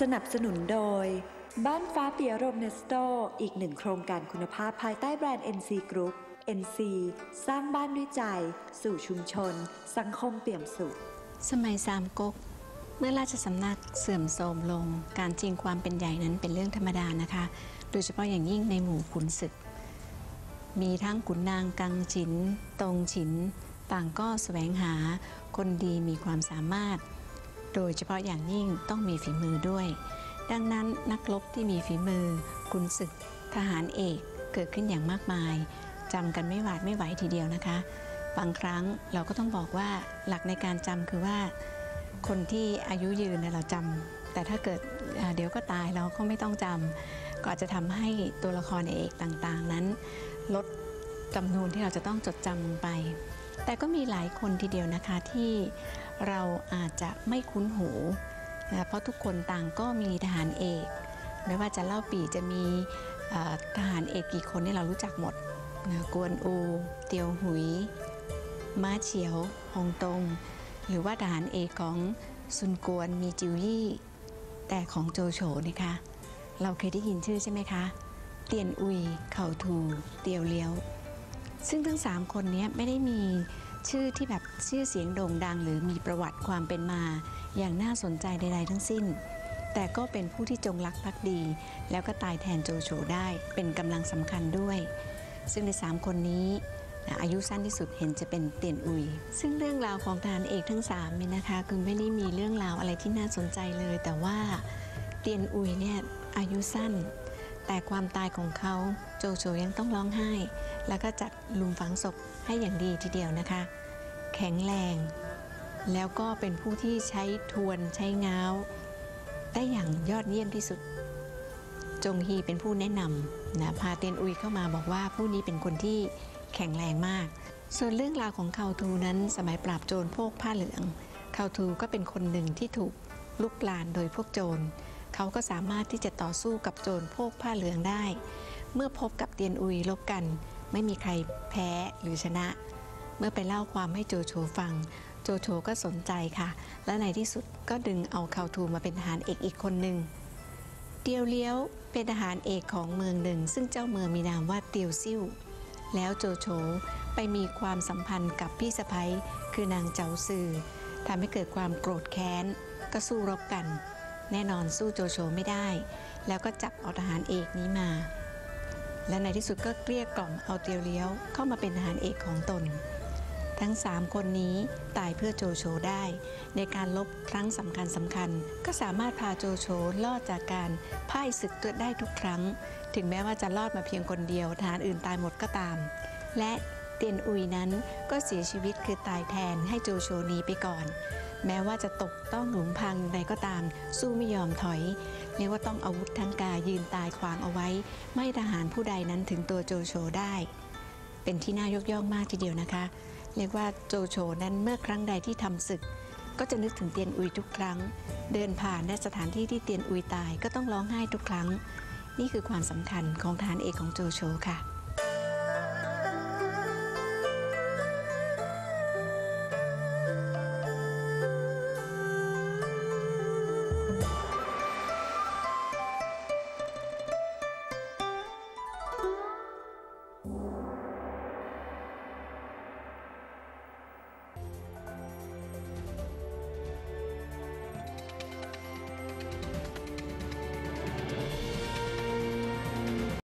สนับสนุนโดย บ้านฟ้าเปียโรมเนสโตอีกหนึ่งโครงการคุณภาพภายใต้แบรนด์ NC Group NC สร้างบ้านด้วยใจ สู่ชุมชน สังคมเปี่ยมสุข สมัยสามก๊กเมื่อราชสำนักเสื่อมโทรมลง การจริงความเป็นใหญ่นั้นเป็นเรื่องธรรมดานะคะ โดยเฉพาะอย่างยิ่งในหมู่ขุนศึก มีทั้งขุนนางกังฉิน ตรงฉิน ต่างก็แสวงหาคนดีมีความสามารถ โดยเฉพาะอย่างยิ่งต้องมีฝีมือด้วย ดังนั้นนักรบที่มีฝีมือขุนศึกทหารเอกเกิดขึ้นอย่างมากมายจำกันไม่หวาดไม่ไหวทีเดียวนะคะ บางครั้งเราก็ต้องบอกว่าหลักในการจำคือว่า คนที่อายุยืนเราจำแต่ถ้าเกิดเดี๋ยวก็ตายเราก็ไม่ต้องจำก็อาจจะทำให้ตัวละครเอกต่างๆ นั้น ลดจำนวนที่เราจะต้องจดจำลงไป แต่ก็มีหลายคนทีเดียวนะคะที่ เราอาจจะไม่คุ้นหูนะเพราะทุกคนต่างก็มีทหารเอก ไม่ว่าจะเล่าปีจะมีทหารเอกกี่คนนี่เรารู้จักหมดนะกวนอู เตียวหุย ม้าเฉียวฮงตง หรือว่าทหารเอกของซุนกวนมีจิวยี่ แต่ของโจโฉนะคะ เราเคยได้ยินชื่อใช่ไหมคะ เตียนอุย เข่าทู เตียวเลี้ยว ซึ่งทั้งสามคนนี้ไม่ได้มี ชื่อที่แบบชื่อเสียงโด่งดัง หรือมีประวัติความเป็นมา อย่างน่าสนใจใดๆทั้งสิ้น แต่ก็เป็นผู้ที่จงรักภักดี แล้วก็ตายแทนโจโฉได้เป็นกำลังสำคัญด้วย ซึ่งในสามคนนี้อายุสั้นที่สุดเห็นจะเป็นเตียนอุย ซึ่งเรื่องราวของทหารเอกทั้งสามเนี่ยนะคะคือไม่ได้มีเรื่องราวอะไรที่น่าสนใจเลย แต่ว่าเตียนอุยเนี่ยอายุสั้น แต่ความตายของเขาโจโฉยังต้องร้องไห้ แล้วก็จัดลุมฝังศพให้อย่างดีทีเดียวนะคะ แข็งแรง แล้วก็เป็นผู้ที่ใช้ทวนใช้ง้าวได้อย่างยอดเยี่ยมที่สุด จงฮีเป็นผู้แนะนำนะพาเตียนอุยเข้ามาบอกว่าผู้นี้เป็นคนที่แข็งแรงมาก ส่วนเรื่องราวของเขาทูนั้นสมัยปราบโจรพวกผ้าเหลืองเขาทูก็เป็นคนหนึ่งที่ถูกลุกลานโดยพวกโจรเขาก็สามารถที่จะต่อสู้กับโจรพวกผ้าเหลืองได้ เมื่อพบกับเตียนอุยลบกัน ไม่มีใครแพ้หรือชนะ เมื่อไปเล่าความให้โจโฉฟัง โจโฉก็สนใจค่ะ และในที่สุดก็ดึงเอาเขาทูมาเป็นทหารเอกอีกคนหนึ่งเตียวเลี้ยวเป็นทหารเอกของเมืองหนึ่ง ซึ่งเจ้าเมืองมีนามว่าเตียวซิ่วแล้วโจโฉไปมีความสัมพันธ์กับพี่สะพ้ยคือนางเจ้าซือทำให้เกิดความโกรธแค้นก็สู้รบกัน แน่นอนสู้โจโฉไม่ได้ แล้วก็จับเอาทหารเอกนี้มา และในที่สุดก็เกลี้ยกล่อมเอาเตียวเลี้ยวเข้ามาเป็นทหารเอกของตน ทั้ง 3 คนนี้ตายเพื่อโจโฉได้ ในการลบครั้งสำคัญสำคัญ ก็สามารถพาโจโฉรอดจากการพ่ายศึกตัวได้ทุกครั้ง ถึงแม้ว่าจะรอดมาเพียงคนเดียวทหารอื่นตายหมดก็ตาม และเตียนอุยนั้นก็เสียชีวิตคือตายแทนให้โจโฉหนีไปก่อน แม้ว่าจะตกต้องหลุมพรางใดก็ตาม สู้ไม่ยอมถอยเรียกว่าต้องอาวุธทั้งกายยืนตายขวางเอาไว้ ไม่ทหารผู้ใดนั้นถึงตัวโจโฉได้ เป็นที่น่ายกย่องมากทีเดียวนะคะ เรียกว่าโจโฉนั้นเมื่อครั้งใดที่ทำศึก ก็จะนึกถึงเตียนอุยทุกครั้ง เดินผ่านในสถานที่ที่เตียนอุยตายก็ต้องร้องไห้ทุกครั้ง นี่คือความสำคัญของฐานเอกของโจโฉค่ะ